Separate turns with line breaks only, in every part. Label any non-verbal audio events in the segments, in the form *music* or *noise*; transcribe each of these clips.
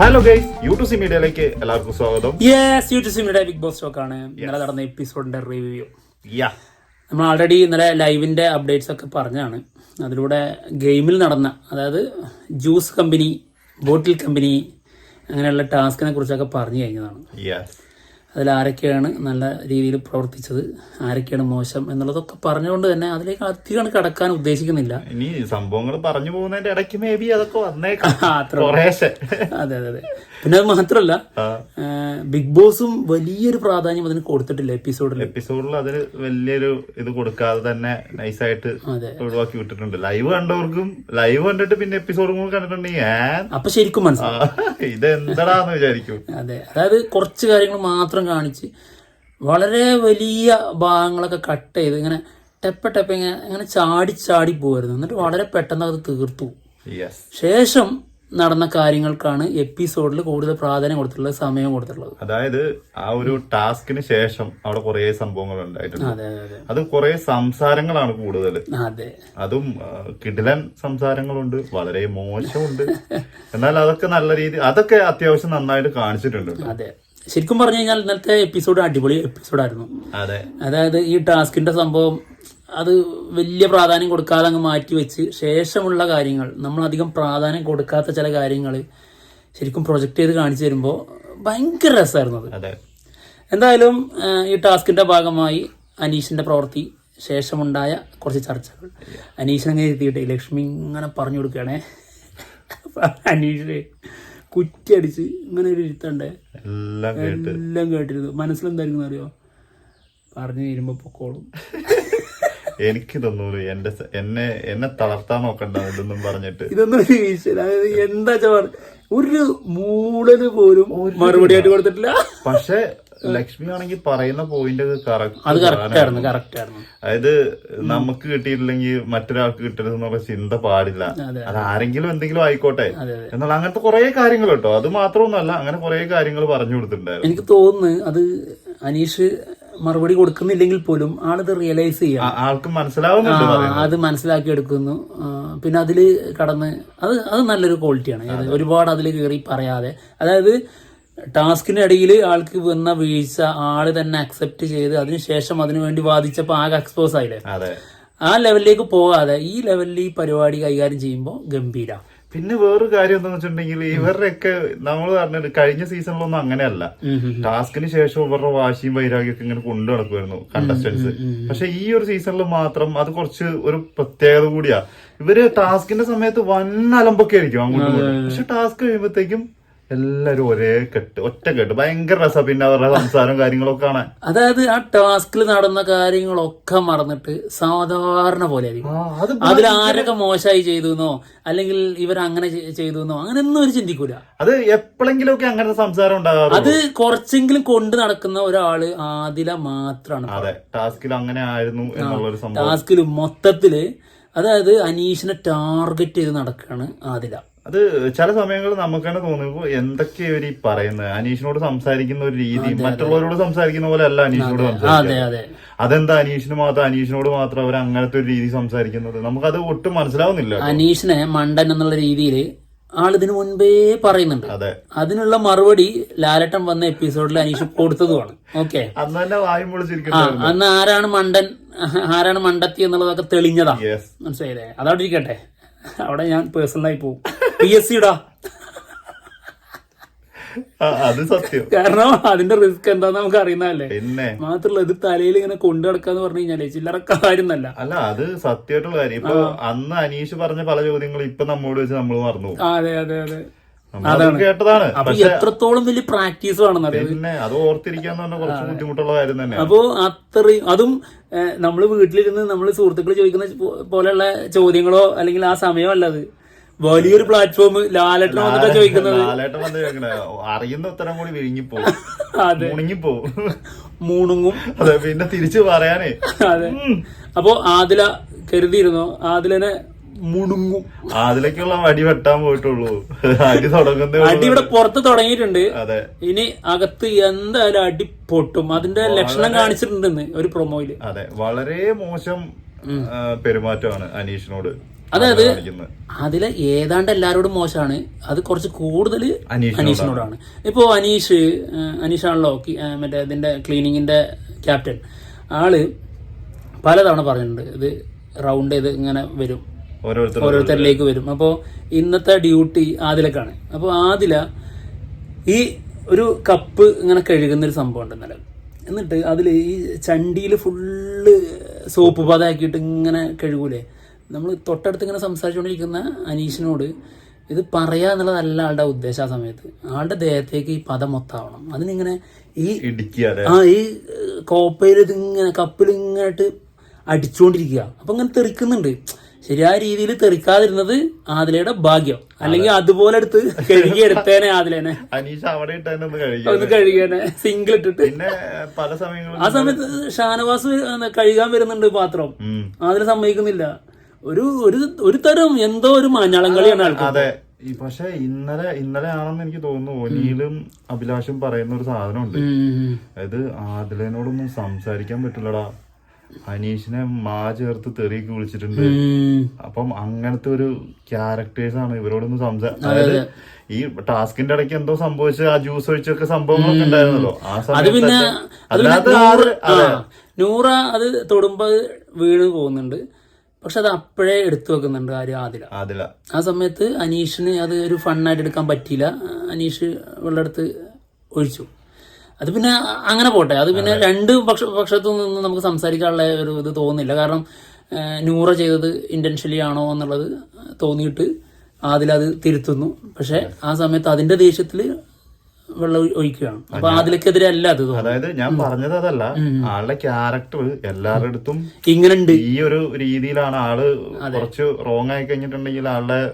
Hello guys YouTube മീഡിയയിലേക്ക് എല്ലാവർക്കും സ്വാഗതം.
Yes YouTube media Bigg Boss stock ആണ്. ഇന്നലെ നടന്ന എപ്പിസോഡിന്റെ റിവ്യൂ
യാ
നമ്മൾ ഓൾറെഡി ഇന്നലെ ലൈവിന്റെ അപ്ഡേറ്റ്സ് ഒക്കെ പറഞ്ഞാണ് അതിലൂടെ ഗെയിമിൽ നടന്ന അതായത് ജ്യൂസ് കമ്പനി ബോട്ടിൽ കമ്പനി അങ്ങനെയുള്ള ടാസ്കിനെ കുറിച്ചൊക്കെ പറഞ്ഞു കഴിഞ്ഞതാണ്. അതിൽ ആരൊക്കെയാണ് നല്ല രീതിയിൽ പ്രവർത്തിച്ചത്? ആരൊക്കെയാണ് മോശം എന്നുള്ളതൊക്കെ പറഞ്ഞുകൊണ്ട് തന്നെ അതിലേക്ക് അധികം കടക്കാൻ ഉദ്ദേശിക്കുന്നില്ല.
ഇനി സംഭവങ്ങൾ പറഞ്ഞു പോകുന്നതിന്റെ ഇടയ്ക്ക് മേ ബി അതൊക്കെ വന്നേക്കാം.
അതെ അതെ അതെ. പിന്നെ അത് മാത്രമല്ല ബിഗ് ബോസും വലിയൊരു പ്രാധാന്യം അതിന് കൊടുത്തിട്ടില്ല എപ്പിസോഡിൽ
എപ്പിസോഡിൽ അതിന് വലിയൊരു ഇത് കൊടുക്കാതെ തന്നെ നൈസായിട്ട് ഒഴിവാക്കി വിട്ടിട്ടുണ്ട്. ലൈവ് കണ്ടവർക്കും ലൈവ് കണ്ടിട്ട് പിന്നെ എപ്പിസോഡും കൂടെ കണ്ടിട്ടുണ്ടെങ്കിൽ
അപ്പൊ ശരിക്കും മനസ്സിലാവും
ഇത് വിചാരിക്കും.
അതെ. അതായത് കുറച്ച് കാര്യങ്ങൾ മാത്രം കാണിച്ച് വളരെ വലിയ ഭാഗങ്ങളൊക്കെ കട്ട് ചെയ്ത് ഇങ്ങനെ ടെപ്പ ടെപ്പ ഇങ്ങനെ ഇങ്ങനെ ചാടി ചാടി പോയിരുന്നു എന്നിട്ട് വളരെ പെട്ടെന്ന് അത് തീർത്തു. ശേഷം നടന്ന കാര്യങ്ങൾക്കാണ് എപ്പിസോഡിൽ കൂടുതൽ പ്രാധാന്യം കൊടുത്തിട്ടുള്ളത് സമയം കൊടുത്തിട്ടുള്ളത്.
അതായത് ആ ഒരു ടാസ്കിന് ശേഷം അവിടെ കുറെ സംഭവങ്ങൾ ഉണ്ടായിട്ടുണ്ട്.
അതെ
കുറെ സംസാരങ്ങളാണ് കൂടുതൽ
അതെ.
അതും കിടിലൻ സംസാരങ്ങളുണ്ട് വളരെ മോശമുണ്ട്. എന്നാൽ അതൊക്കെ നല്ല രീതി അതൊക്കെ അത്യാവശ്യം നന്നായിട്ട് കാണിച്ചിട്ടുണ്ട്
അതെ. ശരിക്കും പറഞ്ഞു കഴിഞ്ഞാൽ ഇന്നലത്തെ എപ്പിസോഡ് അടിപൊളി എപ്പിസോഡായിരുന്നു.
അതെ.
അതായത് ഈ ടാസ്കിന്റെ സംഭവം അത് വലിയ പ്രാധാന്യം കൊടുക്കാതെ അങ്ങ് മാറ്റി വെച്ച് ശേഷമുള്ള കാര്യങ്ങൾ നമ്മളധികം പ്രാധാന്യം കൊടുക്കാത്ത ചില കാര്യങ്ങൾ ശരിക്കും പ്രൊജക്റ്റ് ചെയ്ത് കാണിച്ചു തരുമ്പോൾ ഭയങ്കര രസമായിരുന്നു അത്. എന്തായാലും ഈ ടാസ്കിന്റെ ഭാഗമായി അനീഷിന്റെ പ്രവൃത്തി ശേഷമുണ്ടായ കുറച്ച് ചർച്ചകൾ. അനീഷ് അങ്ങനെ എത്തിയിട്ട് ലക്ഷ്മി ഇങ്ങനെ പറഞ്ഞു കൊടുക്കുകയാണേ. അനീഷ് കുറ്റിയടിച്ച് ഇങ്ങനെ ഒരു ഇരുത്തണ്ടേ?
എല്ലാം
കേട്ടിരുന്നു. മനസ്സിലെന്തായിരിക്കും അറിയോ? പറഞ്ഞു തീരുമ്പോ പൊക്കോളും.
എനിക്ക് തോന്നുന്നു എന്റെ എന്നെ എന്നെ തളർത്താൻ നോക്കണ്ട ഇതൊന്നും പറഞ്ഞിട്ട്.
ഇതൊന്നും അതായത് എന്താ ഒരു മൂടൽ പോലും മറുപടി ആയിട്ട് കൊടുത്തിട്ടില്ല.
പക്ഷെ ലക്ഷ്മി ആണെങ്കിൽ പറയുന്ന പോയിന്റ്
അത്
കറക്റ്റ് അതായത് നമുക്ക് കിട്ടിയിട്ടില്ലെങ്കിൽ മറ്റൊരാൾക്ക് കിട്ടരുത് എന്നുള്ള ചിന്ത പാടില്ല.
അത്
ആരെങ്കിലും എന്തെങ്കിലും ആയിക്കോട്ടെ. എന്നുള്ള അങ്ങനത്തെ കുറെ കാര്യങ്ങൾ കേട്ടോ. അത് മാത്രമൊന്നുമല്ല അങ്ങനെ കുറെ കാര്യങ്ങൾ പറഞ്ഞു കൊടുത്തിട്ടുണ്ടായിരുന്നു.
എനിക്ക് തോന്നുന്നു അത് അനീഷ് മറുപടി കൊടുക്കുന്നില്ലെങ്കിൽ പോലും ആളിത് റിയലൈസ് ചെയ്യാം
ആൾക്ക് മനസ്സിലാവുന്നുണ്ട്
അത് മനസ്സിലാക്കി എടുക്കുന്നു. പിന്നെ അതിൽ കടന്ന് അത് അത് നല്ലൊരു ക്വാളിറ്റിയാണ് ഒരുപാട് അതിൽ കയറി പറയാതെ. അതായത് ടാസ്കിന്റെ ഇടയിൽ ആൾക്ക് വന്ന വീഴ്ച ആൾ തന്നെ അക്സെപ്റ്റ് ചെയ്ത് അതിനുശേഷം അതിനുവേണ്ടി വാദിച്ചപ്പോൾ ആകെ എക്സ്പോസ് ആയില്ലേ? ആ ലെവലിലേക്ക് പോകാതെ ഈ ലെവലിൽ ഈ പരിപാടി കൈകാര്യം ചെയ്യുമ്പോൾ ഗംഭീര.
പിന്നെ വേറൊരു കാര്യം എന്താ വെച്ചിട്ടുണ്ടെങ്കിൽ ഇവരുടെയൊക്കെ നമ്മൾ പറഞ്ഞത് കഴിഞ്ഞ സീസണിലൊന്നും അങ്ങനെയല്ല. ടാസ്കിന് ശേഷം ഇവരുടെ വാശിയും വൈരാഗ്യമൊക്കെ ഇങ്ങനെ കൊണ്ടു നടക്കുമായിരുന്നു കണ്ടസ്റ്റൻസ് പക്ഷെ ഈ ഒരു സീസണിൽ മാത്രം അത് കുറച്ച് ഒരു പ്രത്യേകത കൂടിയാ. ഇവർ ടാസ്കിന്റെ സമയത്ത് വൻ അലമ്പൊക്കെ ആയിരിക്കും അങ്ങോട്ടും പക്ഷെ ടാസ്ക് കഴിയുമ്പോഴത്തേക്കും എല്ലാരും ഒരേ കെട്ട് ഒറ്റ കെട്ട്. ഭയങ്കര രസം പിന്നെ അവരുടെ സംസാരം കാര്യങ്ങളൊക്കെ കാണാൻ.
അതായത് ആ ടാസ്കിൽ നടന്ന കാര്യങ്ങളൊക്കെ മറന്നിട്ട് സാധാരണ പോലെ ആയിരിക്കും അതിൽ ആരൊക്കെ മോശമായി ചെയ്തു എന്നോ അല്ലെങ്കിൽ ഇവർ അങ്ങനെ ചെയ്തു എന്നോ അങ്ങനെയൊന്നും ഒരു ചിന്തിക്കൂല.
അത് എപ്പോഴെങ്കിലും ഒക്കെ അങ്ങനത്തെ സംസാരം ഉണ്ടാകാം
അത് കുറച്ചെങ്കിലും കൊണ്ട് നടക്കുന്ന ഒരാൾ ആദില മാത്രമാണ്
അതെ ടാസ്കിൽ അങ്ങനെ ആയിരുന്നു എന്നുള്ളൊരു
ടാസ്കിൽ മൊത്തത്തിൽ അതായത് അനീഷിനെ ടാർഗറ്റ് ചെയ്ത് നടക്കുകയാണ് ആദില.
അത് ചില സമയങ്ങളിൽ നമുക്ക് തന്നെ തോന്നുമ്പോൾ എന്തൊക്കെയാ ഇവർ ഈ പറയുന്നത് അനീഷിനോട് സംസാരിക്കുന്ന ഒരു രീതി മറ്റുള്ളവരോട് സംസാരിക്കുന്ന പോലെ അല്ല അനീഷിനോട് സംസാരിക്കുന്നത്
അതെ
അതെന്താ അനീഷിന് മാത്രം അനീഷിനോട് മാത്രം അവർ അങ്ങനത്തെ ഒരു രീതി സംസാരിക്കുന്നത്? നമുക്കത് ഒട്ടും മനസ്സിലാവുന്നില്ല
അനീഷിനെ മണ്ടൻ എന്നുള്ള രീതിയിൽ ആളിതിനു മുൻപേ പറയുന്നുണ്ട്.
അതെ.
അതിനുള്ള മറുപടി ലാലട്ടൻ വന്ന എപ്പിസോഡിൽ അനീഷ് കൊടുത്തതുമാണ്. ഓക്കെ.
അന്ന്
ആരാണ് മണ്ടൻ ആരാണ് മണ്ടത്തി എന്നുള്ളതൊക്കെ തെളിഞ്ഞതാ. മനസ്സിലായില്ലേ? അതവിടെ ഇരിക്കട്ടെ. അവിടെ ഞാൻ പേഴ്സണലായി പോകും പി എസ് സിടാ
അത് സത്യം.
കാരണം അതിന്റെ റിസ്ക് എന്താന്ന് നമുക്ക് അറിയുന്നതല്ലേ.
പിന്നെ.
മാത്രല്ല ഇത് തലയിൽ ഇങ്ങനെ കൊണ്ടു നടക്കാന്ന് പറഞ്ഞു കഴിഞ്ഞാൽ ചില്ലറ കാര്യമൊന്നല്ല
അല്ല അത് സത്യമായിട്ടുള്ള കാര്യം. ഇപ്പൊ അന്ന് അനീഷ് പറഞ്ഞ പല ചോദ്യങ്ങളും ഇപ്പൊ നമ്മോട് വെച്ച് നമ്മൾ മറന്നു.
അതെ അതെ അതെ.
കേട്ടതാണ്.
അപ്പൊ എത്രത്തോളം വലിയ പ്രാക്ടീസ് ആണെന്ന്
പിന്നെ അത് ഓർത്തിരിക്കാന്ന് പറഞ്ഞാൽ കുറച്ച് ബുദ്ധിമുട്ടുള്ള കാര്യം തന്നെ.
അപ്പോ അത്രയും അതും നമ്മൾ നമ്മൾ വീട്ടിലിരുന്ന് നമ്മൾ സുഹൃത്തുക്കൾ ചോദിക്കുന്ന പോലെയുള്ള ചോദ്യങ്ങളോ അല്ലെങ്കിൽ ആ സമയമല്ലത് അത്. വലിയൊരു പ്ലാറ്റ്ഫോം ലാലേട്ടൻ വന്നിട്ടാ ചോദിക്കുന്നത്.
ലാലേട്ടൻ വന്ന് ചോദിക്കണേ അറിയുന്ന ഉത്തരം കൂടി വിഴുങ്ങിപ്പോവും. *laughs*
അതെ.
മുണുങ്ങിപ്പോവും.
മൂണുങ്ങും.
അതെ പിന്നെ തിരിച്ചു പറയാനേ.
അതെ. അപ്പോ ആദില കരുതിയിരുന്നോ ആദിലനെ മുണുങ്ങും.
അതിലേക്കുള്ള അടി വെട്ടാൻ പോയിട്ടുള്ളൂ. അടി തുടങ്ങുന്ന
അടി ഇവിടെ പുറത്ത് തുടങ്ങിയിട്ടുണ്ട്.
അതെ.
ഇനി അകത്ത് എന്തായാലും അടി പൊട്ടും. അതിന്റെ ലക്ഷണം കാണിച്ചിട്ടുണ്ടെന്ന് ഒരു പ്രൊമോയിൽ
അതെ വളരെ മോശം പെരുമാറ്റമാണ് അനീഷിനോട്.
അതായത് അതിലെ ഏതാണ്ട് എല്ലാവരോടും മോശമാണ്. അത് കുറച്ച് കൂടുതൽ
അനീഷിനോടാണ്.
ഇപ്പോ ഇപ്പോൾ അനീഷ് അനീഷാണല്ലോ മറ്റേ ഇതിന്റെ ക്ലീനിങ്ങിന്റെ ക്യാപ്റ്റൻ. ആൾ പലതവണ പറഞ്ഞിട്ടുണ്ട്. ഇത് റൗണ്ട് ചെയ്ത് ഇങ്ങനെ വരും. ഓരോരുത്തരിലേക്ക് വരും. അപ്പോൾ ഇന്നത്തെ ഡ്യൂട്ടി ആദിലക്കാണ്. അപ്പോൾ ആദില ഈ ഒരു കപ്പ് ഇങ്ങനെ കഴുകുന്ന ഒരു സംഭവം ഉണ്ട് ഇന്നലെ. എന്നിട്ട് അതിൽ ഈ ചണ്ടിയിൽ ഫുള്ള് സോപ്പ് പതാക്കിയിട്ട് ഇങ്ങനെ കഴുകൂലേ? നമ്മൾ തൊട്ടടുത്ത് ഇങ്ങനെ സംസാരിച്ചുകൊണ്ടിരിക്കുന്ന അനീഷിനോട് ഇത് പറയാ എന്നുള്ളതല്ല ആളുടെ ഉദ്ദേശം ആ സമയത്ത്. ആളുടെ ദേഹത്തേക്ക് ഈ പദം മൊത്താവണം. അതിനിങ്ങനെ ഈ ആ ഈ കോപ്പയിൽ ഇതിങ്ങനെ കപ്പിൽ ഇങ്ങോട്ട് അടിച്ചുകൊണ്ടിരിക്കുക അപ്പൊ ഇങ്ങനെ തെറിക്കുന്നുണ്ട്. ശരിയായ രീതിയിൽ തെറിക്കാതിരുന്നത് ആദിലയുടെ ഭാഗ്യം. അല്ലെങ്കിൽ അതുപോലെ എടുത്ത് കഴുകി എടുത്തേനെ ആദിലേനെ.
അനീഷ് അവിടെ ഒന്ന്
കഴുകിയേനെ. സിംഗിൾ ഇട്ടിട്ട്.
പിന്നെ പല സമയങ്ങളും
ആ സമയത്ത് ഷാനവാസ് കഴുകാൻ വരുന്നുണ്ട് പാത്രം. ആദില സമ്മതിക്കുന്നില്ല. ഒരു ഒരു ഒരു തരം എന്തോ ഒരു മഞ്ഞളം കളിയാണ് ആൾക്കാർ
അതെ. പക്ഷെ ഇന്നലെ ഇന്നലെ ആണെന്ന് എനിക്ക് തോന്നുന്നു. ഒനിയിലും അഭിലാഷും പറയുന്ന ഒരു സാധനമുണ്ട്.
ഉണ്ട്
അതായത് ആദിലനോടൊന്നും സംസാരിക്കാൻ പറ്റില്ലടാ. അനീഷിനെ മാ ചേർത്ത് തെറിയൊക്കെ വിളിച്ചിട്ടുണ്ട്. അപ്പം അങ്ങനത്തെ ഒരു ക്യാരക്ടേഴ്സ് ആണ് ഇവരോടൊന്നും സംസാ അതായത് ഈ ടാസ്കിന്റെ ഇടയ്ക്ക് എന്തോ സംഭവിച്ച ആ ജ്യൂസ് ഒഴിച്ചൊക്കെ സംഭവങ്ങളൊക്കെ ഉണ്ടായിരുന്നല്ലോ. ആ സമയത്ത്
നൂറ
അത്.
തൊടുമ്പോ വീണ് പോകുന്നുണ്ട്. പക്ഷെ അത് അപ്പോഴേ എടുത്തു വെക്കുന്നുണ്ട് ആര് ആദില
ആദില
ആ സമയത്ത് അനീഷിന് അത് ഒരു ഫണ്ണായിട്ട് എടുക്കാൻ പറ്റിയില്ല. അനീഷ് വെള്ളെടുത്ത് ഒഴിച്ചു. അത് പിന്നെ അങ്ങനെ പോട്ടെ. അത് പിന്നെ രണ്ട് പക്ഷ പക്ഷത്തു നിന്ന് നമുക്ക് സംസാരിക്കാനുള്ള ഒരു ഇത് തോന്നുന്നില്ല. കാരണം നൂറ ചെയ്തത് ഇന്റൻഷ്യലി ആണോ എന്നുള്ളത് തോന്നിയിട്ട് ആദിലത് തിരുത്തുന്നു. പക്ഷെ ആ സമയത്ത് അതിന്റെ ദേഷ്യത്തിൽ വെള്ളം ഒഴി- ഒഴിക്കുകയാണ്. അപ്പൊ അതിലേക്കെതിരെ അല്ല അത്
അതായത് ഞാൻ പറഞ്ഞത് അതല്ല. ആളുടെ ക്യാരക്ടർ എല്ലാവരുടെ അടുത്തും
ഇങ്ങനെ ഉണ്ട്
ഈ ഒരു രീതിയിലാണ് ആൾ കുറച്ച് റോങ് ആയി കഴിഞ്ഞിട്ടുണ്ടെങ്കിൽ ആളുടെ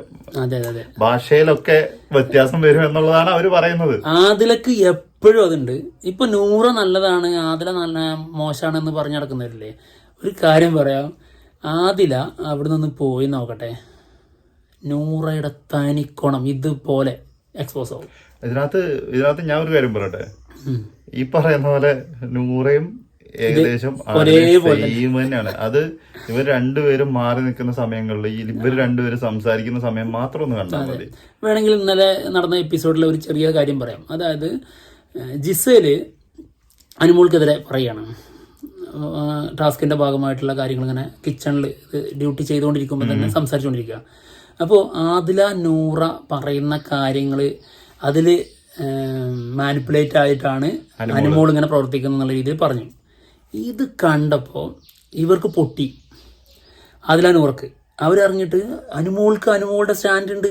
ഭാഷയിലൊക്കെ വ്യത്യാസം വരും എന്നുള്ളതാണ് അവർ പറയുന്നത്.
ആദിലക്ക് എപ്പോഴും അതുണ്ട്. ഇപ്പൊ നൂറ് നല്ലതാണ് ആദില നല്ല മോശമാണ് എന്ന് പറഞ്ഞു നടക്കുന്നവരില്ലേ? ഒരു കാര്യം പറയാം. ആദില അവിടെ നിന്ന് പോയി നോക്കട്ടെ. നൂറയുടെ തനിക്കോണം ഇതുപോലെ എക്സ്പോസ് ആവും.
ഇതിനകത്ത് ഇതിനകത്ത് ഞാൻ ഒരു കാര്യം പറയട്ടെ? ഈ പറയുന്ന പോലെ നൂറയും ഏകദേശം സെയിം തന്നെയാണ്. അത് ഇവർ രണ്ടുപേരും മാറി നിൽക്കുന്ന സമയങ്ങളിൽ ഇവർ രണ്ടുപേരും സംസാരിക്കുന്ന സമയം മാത്രം ഒന്ന് കണ്ടാൽ മതി.
വേണമെങ്കിൽ ഇന്നലെ നടന്ന എപ്പിസോഡിൽ ഒരു ചെറിയ കാര്യം പറയാം. അതായത് ജിസേൽ അനുമോൾക്കെതിരെ പറയാണ്. ടാസ്കിന്റെ ഭാഗമായിട്ടുള്ള കാര്യങ്ങൾ ഇങ്ങനെ കിച്ചണിൽ ഡ്യൂട്ടി ചെയ്തുകൊണ്ടിരിക്കുമ്പോൾ തന്നെ സംസാരിച്ചുകൊണ്ടിരിക്കുക. അപ്പോൾ ആദില നൂറ പറയുന്ന കാര്യങ്ങൾ അതിൽ മാനിപ്പുലേറ്റ് ആയിട്ടാണ് അനുമോൾ ഇങ്ങനെ പ്രവർത്തിക്കുന്നത് എന്നുള്ള രീതിയിൽ പറഞ്ഞു. ഇത് കണ്ടപ്പോൾ ഇവർക്ക് പൊട്ടി. അതിലാണ് ഇവർക്ക്. അവരറിഞ്ഞിട്ട് അനുമോൾക്ക് അനുമോളുടെ സ്റ്റാൻഡ് ഉണ്ട്.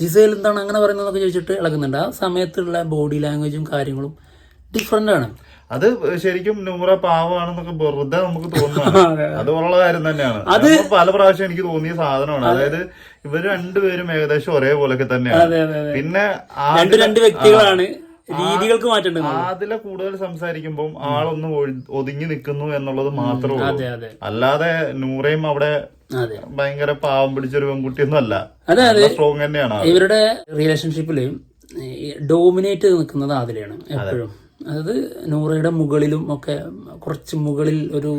ജിസേൽ എന്താണ് അങ്ങനെ പറയുന്നതെന്നൊക്കെ ചോദിച്ചിട്ട് ഇളകുന്നുണ്ട്. ആ സമയത്തുള്ള ബോഡി ലാംഗ്വേജും കാര്യങ്ങളും ഡിഫറെന്റ് ആണ്.
അത് ശരിക്കും നൂറ പാവാണെന്നൊക്കെ വെറുതെ നമുക്ക് തോന്നുന്നു *laughs* അത്. ഉള്ള കാര്യം തന്നെയാണ്. അത് പല പ്രാവശ്യം എനിക്ക് തോന്നിയ സാധനമാണ്. അതായത് ഇവർ രണ്ടുപേരും ഏകദേശം ഒരേപോലൊക്കെ തന്നെയാണ്. പിന്നെ
രണ്ട് രണ്ട് വ്യക്തികളാണ് രീതികൾക്ക് മാറ്റം
അതിലെ കൂടുതൽ സംസാരിക്കുമ്പോൾ ആളൊന്ന് ഒതുങ്ങി നിൽക്കുന്നു എന്നുള്ളത് മാത്രമേ ഉള്ളൂ. അല്ലാതെ നൂറയും അവിടെ ഭയങ്കര പാവം പിടിച്ചൊരു പെൺകുട്ടിയൊന്നും അല്ല.
അതെ അതെ.
സ്ട്രോങ് തന്നെയാണ്
ഇവരുടെ റിലേഷൻഷിപ്പിൽ ഡോമിനേറ്റ് നിൽക്കുന്നത് അതിലാണ് എപ്പോഴും. അതായത് നൂറയുടെ മുകളിലും ഒക്കെ കുറച്ച് മുകളിൽ ഒരു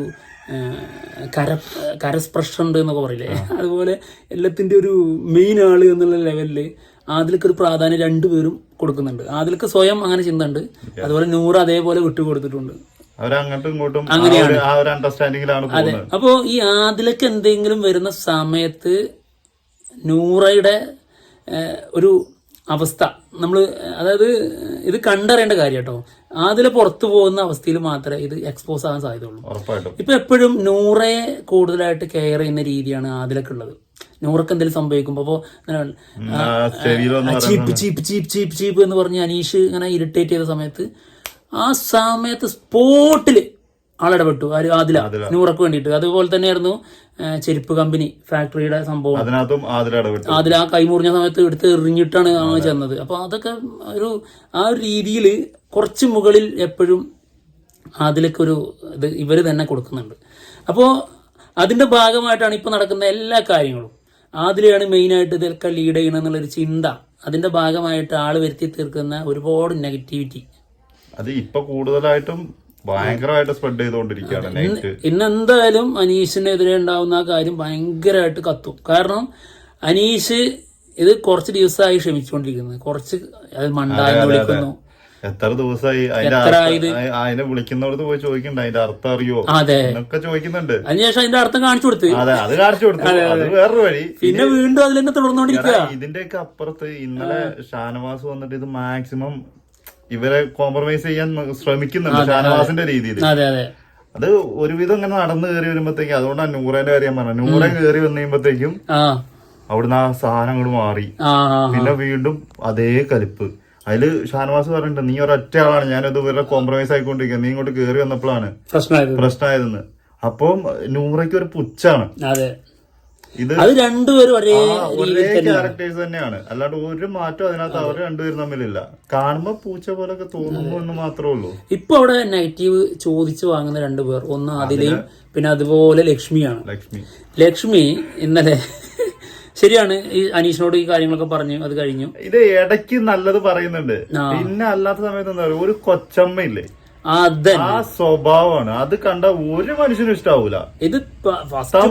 കര കരസ്പർശം ഉണ്ട് എന്നൊക്കെ പറയില്ലേ? അതുപോലെ എല്ലാത്തിന്റെ ഒരു മെയിൻ ആൾ എന്നുള്ള ലെവലിൽ ആദിലക്ക് ഒരു പ്രാധാന്യം രണ്ടുപേരും കൊടുക്കുന്നുണ്ട്. ആദിലക്ക് സ്വയം അങ്ങനെ ചിന്ത ഉണ്ട് അതുപോലെ നൂറ് അതേപോലെ
വിട്ടു കൊടുത്തിട്ടുണ്ട്. അങ്ങനെയാണ്. അതെ.
അപ്പോ ഈ ആദിലക്ക് എന്തെങ്കിലും വരുന്ന സമയത്ത് നൂറയുടെ ഒരു അവസ്ഥ നമ്മൾ അതായത് ഇത് കണ്ടറിയേണ്ട കാര്യം കേട്ടോ ആദില പുറത്തു പോകുന്ന അവസ്ഥയിൽ മാത്രമേ ഇത് എക്സ്പോസ് ആകാൻ സാധ്യതയുള്ളൂ. ഇപ്പൊ എപ്പോഴും നൂറെ കൂടുതലായിട്ട് കെയർ ചെയ്യുന്ന രീതിയാണ് ആദിലക്കുള്ളത് നൂറൊക്കെ എന്തെങ്കിലും സംഭവിക്കുമ്പോൾ അപ്പോൾ ചീപ്പ് ചീപ്പ് ചീപ്പ് ചീപ്പ് ചീപ്പ് എന്ന് പറഞ്ഞ് അനീഷ് ഇങ്ങനെ ഇറിറ്റേറ്റ് ചെയ്ത സമയത്ത് ആ സമയത്ത് സ്പോട്ടിൽ ആളിടപെട്ടു. ആര്? ആദില. നൂറക്ക് വേണ്ടിട്ട് അതുപോലെ തന്നെയായിരുന്നു ചെരുപ്പ് കമ്പനി ഫാക്ടറിയുടെ സംഭവം.
അതിനകത്തും ഇടപെട്ടു.
ആ കൈമുറിഞ്ഞ സമയത്ത് എടുത്ത് എറിഞ്ഞിട്ടാണ് ആണ് ചെന്നത്. അപ്പൊ അതൊക്കെ ഒരു ആ ഒരു രീതിയിൽ കുറച്ച് മുകളിൽ എപ്പോഴും അതിലൊക്കെ ഇത് ഇവർ തന്നെ കൊടുക്കുന്നുണ്ട്. അപ്പോൾ അതിന്റെ ഭാഗമായിട്ടാണ് ഇപ്പൊ നടക്കുന്ന എല്ലാ കാര്യങ്ങളും. ആദിലയാണ് മെയിനായിട്ട് ഇതൊക്കെ ലീഡ് ചെയ്യണം എന്നുള്ളൊരു ചിന്ത. അതിന്റെ ഭാഗമായിട്ട് ആൾ വരുത്തി തീർക്കുന്ന ഒരുപാട് നെഗറ്റിവിറ്റി
അത് ഇപ്പൊ കൂടുതലായിട്ടും ഭയങ്കരമായിട്ട് സ്പ്രെഡ് ചെയ്തുകൊണ്ടിരിക്കുകയാണ് നൈറ്റ്
ഇന്ന് എന്തായാലും അനീഷിനെതിരെ ഉണ്ടാവുന്ന ആ കാര്യം ഭയങ്കരമായിട്ട് കത്തും. കാരണം അനീഷ് ഇത് കുറച്ച് ദിവസമായി ക്ഷമിച്ചുകൊണ്ടിരിക്കുന്നത് കുറച്ച് അത് വിളിക്കുന്നു.
എത്ര ദിവസമായി? അതിനെ വിളിക്കുന്നവർക്ക് പോയി ചോദിക്കണ്ട. അതിന്റെ അർത്ഥം അറിയോ? എന്നൊക്കെ ചോദിക്കുന്നുണ്ട്.
അതിനുശേഷം അതിന്റെ അർത്ഥം കാണിച്ചു കൊടുത്തു.
അതെ അത് കാണിച്ചു കൊടുത്തു. അത് വേറൊരു വഴി.
പിന്നെ വീണ്ടും അതിൽ തന്നെ തുടർന്നുകൊണ്ടിരിക്കുക
ഇതിന്റെയൊക്കെ അപ്പുറത്ത് ഇന്നലെ ഷാനവാസ് വന്നിട്ട് ഇത് മാക്സിമം ഇവരെ കോംപ്രമൈസ് ചെയ്യാൻ ശ്രമിക്കുന്നുണ്ട് ഷാനവാസിന്റെ രീതിയിൽ
അതെ അതെ.
അത് ഒരുവിധം ഇങ്ങനെ നടന്നു കയറി വരുമ്പോഴത്തേക്കും അതുകൊണ്ടാണ് നൂറേന്റെ കാര്യം പറഞ്ഞത്. നൂറെ കയറി വന്നു കഴിയുമ്പോഴത്തേക്കും അവിടുന്ന് ആ സാധനങ്ങൾ മാറി. പിന്നെ വീണ്ടും അതേ കലിപ്പ്. അതിൽ ഷാനവാസ് പറഞ്ഞിട്ടുണ്ട് നീ ഒരൊറ്റ ആളാണ്. ഞാനത് ഇവരുടെ കോംപ്രമൈസ് ആയിക്കൊണ്ടിരിക്കുന്നത് നീ ഇങ്ങോട്ട് കയറി വന്നപ്പോഴാണ്
പ്രശ്നമായത്.
പ്രശ്നമായതെന്ന്. അപ്പം നൂറയ്ക്ക് ഒരു പുച്ഛാണ്. ഇത്
അത് രണ്ടുപേരും ഒരേ
ഒരേ ക്യാരക്ടേഴ്സ് തന്നെയാണ്. അല്ലാണ്ട് ഒരു മാറ്റം അതിനകത്ത് അവർ രണ്ടുപേരും തമ്മിലില്ല. കാണുമ്പോ പൂച്ച പോലൊക്കെ തോന്നുന്നു എന്ന് മാത്രമേ ഉള്ളൂ
ഇപ്പൊ അവിടെ നെഗറ്റീവ് ചോദിച്ചു വാങ്ങുന്ന രണ്ടുപേർ ഒന്ന് അതിലെയും പിന്നെ അതുപോലെ ലക്ഷ്മിയാണ്.
ലക്ഷ്മി.
ലക്ഷ്മി ഇന്നലെ *laughs* ശരിയാണ്. ഈ അനീഷിനോട് ഈ കാര്യങ്ങളൊക്കെ പറഞ്ഞു. അത് കഴിഞ്ഞു.
ഇത് ഇടയ്ക്ക് നല്ലത് പറയുന്നുണ്ട്. പിന്നെ അല്ലാത്ത സമയത്ത് എന്താ പറയുക? ഒരു കൊച്ചമ്മ ഇല്ലേ
അതെ
ആ സ്വഭാവമാണ്. അത് കണ്ട ഒരു മനുഷ്യനും ഇഷ്ടാവൂല.
ഇത്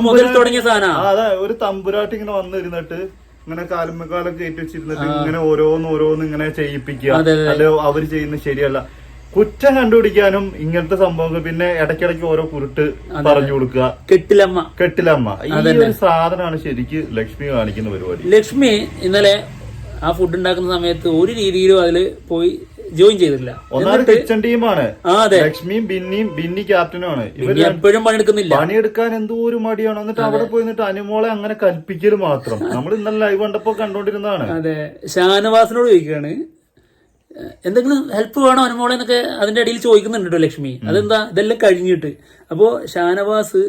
മുതൽ തുടങ്ങിയ സാധന.
അതെ ഒരു തമ്പുരാട്ടി ഇങ്ങനെ വന്നിരുന്നിട്ട് ഇങ്ങനെ കാലമ്പക്കാലം കയറ്റി വെച്ചിരുന്നിട്ട് ഇങ്ങനെ ഓരോന്ന് ഓരോന്ന് ഇങ്ങനെ ചെയ്യിപ്പിക്കുക.
അതെ, അതെ.
അല്ലെ അവർ ചെയ്യുന്നത് ശരിയല്ല. കുറ്റം കണ്ടുപിടിക്കാനും ഇങ്ങനത്തെ സംഭവങ്ങൾ പിന്നെ ഇടയ്ക്കിടയ്ക്ക് ഓരോ കുരുട്ട് പറഞ്ഞു കൊടുക്കുക.
കെട്ടിലമ്മ.
കെട്ടിലമ്മ. ഈ ഒരു സാധനമാണ് ശരിക്ക് ലക്ഷ്മി കാണിക്കുന്ന പരിപാടി.
ലക്ഷ്മി ഇന്നലെ ആ ഫുഡ് ഉണ്ടാക്കുന്ന സമയത്ത് ഒരു രീതിയിലും അതിൽ പോയി ജോയിൻ
ചെയ്തില്ല കിച്ചൺ ടീമാണ്.
അതെ.
ലക്ഷ്മിയും ബിന്നിയും ബിന്നി ക്യാപ്റ്റനുമാണ്
എപ്പോഴും പണിയെടുക്കുന്നില്ല.
പണിയെടുക്കാൻ എന്തോ ഒരു മടിയാണ്. എന്നിട്ട് അവിടെ പോയി നിന്നിട്ട് അനുമോളെ അങ്ങനെ കൽപ്പിക്കൽ മാത്രം. നമ്മൾ ഇന്നലെ ലൈവ് കണ്ടപ്പോ കണ്ടോണ്ടിരുന്നതാണ്.
അതെ. ഷാനവാസിനോട് ചോദിക്കുകയാണ്. എന്തെങ്കിലും ഹെൽപ്പ് വേണോ അനുമോളെ എന്നൊക്കെ അതിന്റെ ഇടയിൽ ചോദിക്കുന്നുണ്ടോ ലക്ഷ്മി. അതെന്താ? ഇതെല്ലാം കഴിഞ്ഞിട്ട്. അപ്പോ ഷാനവാസ്